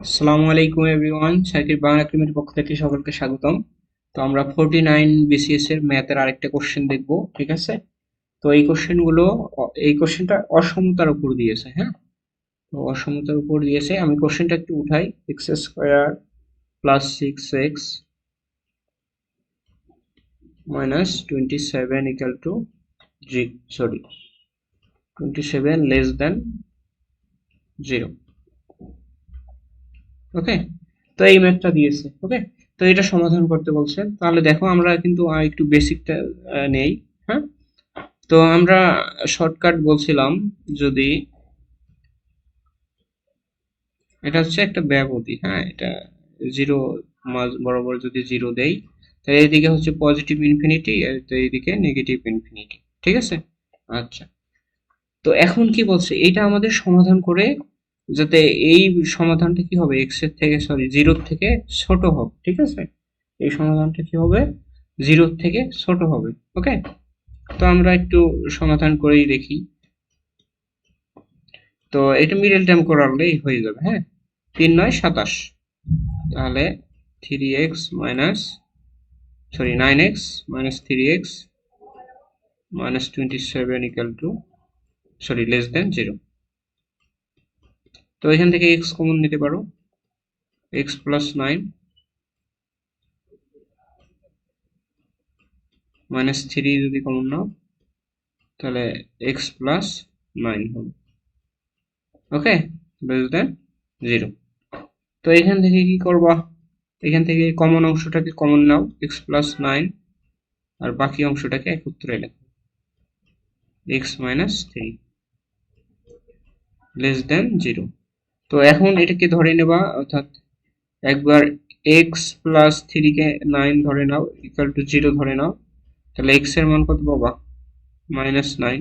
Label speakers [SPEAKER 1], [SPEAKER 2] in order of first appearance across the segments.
[SPEAKER 1] আসসালামু আলাইকুম everyone cycle Bangla একাডেমির পক্ষ থেকে সকলকে স্বাগতম। তো আমরা ফোরটি নাইন বিসিএস এর ম্যাথের আরেকটা কোশ্চেন দেখব, ঠিক আছে? তো এই কোশ্চেনগুলো এই কোশ্চেনটা অসমতার উপর দিয়েছে হ্যাঁ? তো অসমতার উপর দিয়েছে। আমি কোশ্চেনটা একটু উঠাই X square plus six X minus twenty seven equal to G sorry twenty seven less than zero okay তো এই ম্যাথটা দিয়েছে ওকে তো এটা সমাধান করতে বলছে। তাহলে দেখো আমরা কিন্তু একটু বেসিকটা নেই হ্যাঁ? তো আমরা শর্টকাট বলছিলাম যদি এটা হচ্ছে একটা ব্যবধি হ্যাঁ? এটা জিরো বরাবর যদি জিরো দেই, তাহলে এইদিকে হচ্ছে পজিটিভ ইনফিনিটি আর এইদিকে নেগেটিভ ইনফিনিটি ঠিক আছে? আচ্ছা। তো এখন কি বলছে? এটা আমাদের সমাধান করে যাতে এই সমাধানটা কি হবে? এক্সের থেকে সরি জিরোর থেকে ছোট হবে, ঠিক আছে? এই সমাধানটা কি হবে? জিরোর থেকে ছোট হবে ওকে তো আমরা একটু সমাধান করেই দেখি। তো এটা মিডল টার্ম করালেই হয়ে যাবে হ্যাঁ? তিন নয় সাতাশ। তাহলে three X minus sorry nine X minus three X minus twenty seven equal to sorry less than zero তো এখান থেকে এক্স কমন নিতে পারো। X plus nine minus three যদি কমন নাও, তাহলে এক্স প্লাস নাইন হবে। ওকে লেস দেন জিরো তো এখান থেকে কি করবা? এখান থেকে কমন অংশটাকে কমন নাও এক্স প্লাস নাইন আর বাকি অংশটাকে একত্রে লেখো। X minus three less than zero তো এখন এটাকে ধরে নেবা, অর্থাৎ একবার এক্স প্লাস থ্রিকে নাইন ধরে নাও ইকাল টু জিরো ধরে নাও, তাহলে এক্সের মান কত পাবা? মাইনাস নাইন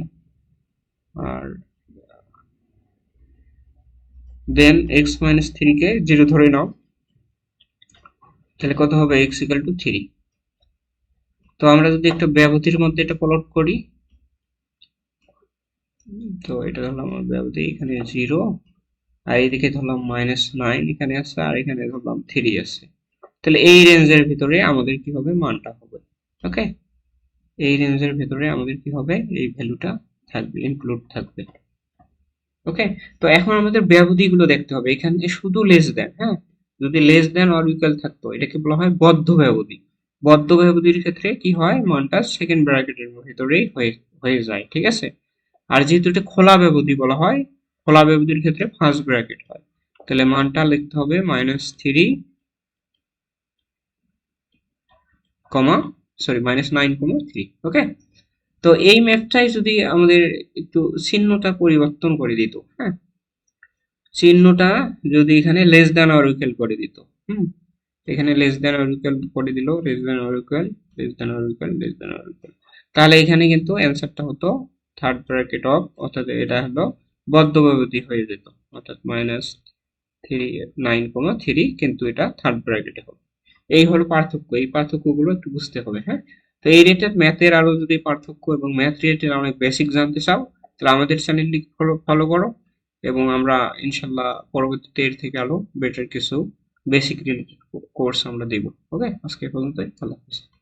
[SPEAKER 1] আর দেন এক্স মাইনাস থ্রিকে জিরো ধরে নাও, তাহলে কত হবে? এক্স ইকাল টু থ্রি তো আমরা যদি একটা ব্যবধির মধ্যে এটা প্লট করি, তো এটা ধরলাম ব্যবধি এখানে জিরো আর এইদিকে ধরলাম মাইনাস নাইন এখানে আছে, আর এখানে ধরলাম থ্রি আছে। তাহলে এই রেঞ্জের ভিতরে আমাদের কি হবে? মানটা হবে। ওকে এই রেঞ্জের ভিতরে আমাদের কি হবে? এই ভ্যালুটা থাকবে ইনক্লুড থাকবে। ওকে তো এখন আমাদের ব্যবধিগুলো দেখতে হবে। এখানে শুধু লেস দেন হ্যাঁ? যদি লেস দেন অর ইকুয়াল থাকতো, এটাকে বলা হয় বদ্ধ ব্যবধি। বদ্ধ ব্যবধির ক্ষেত্রে কি হয়? মানটা সেকেন্ড ব্র্যাকেটের ভিতরেই হয়ে হয়ে যায়, ঠিক আছে? আর যেহেতু এটা খোলা ব্যবধি বলা হয় খোলা ব্যবধির ক্ষেত্রে ফার্স্ট ব্র্যাকেট হয়। তাহলে মানটা লিখতে হবে minus three comma sorry minus nine comma three okay তো এই ম্যাপটাই যদি আমাদের একটু চিহ্নটা পরিবর্তন করে দিত হ্যাঁ? চিহ্নটা যদি এখানে লেস দেন অর ইকুয়াল করে দিত, হুম? এখানে লেস দেন অর ইকুয়াল করে দিল less than or equal less than or equal less than or equal তাহলে এখানে কিন্তু অ্যান্সারটা হতো থার্ড ব্র্যাকেট অফ অর্থাৎ এটা হলো বদ্ধ হয়ে যেত। অর্থাৎ minus three nine comma three কিন্তু এটা থার্ড ব্র্যাকেটে হবে। এই হলো পার্থক্য। এই পার্থক্যগুলো একটু বুঝতে হবে হ্যাঁ? তো এই রিলেটেড ম্যাথের আরও যদি পার্থক্য এবং ম্যাথ রিলেটেড অনেক বেসিক জানতে চাও, তাহলে আমাদের চ্যানেলটি ফলো ফলো করো এবং আমরা ইনশাল্লাহ পরবর্তীতে এর থেকে আরও বেটার কিছু বেসিক রিলেটেড কোর্স আমরা দেব। ওকে আজকে পর্যন্ত আল্লাহ হাফিজ।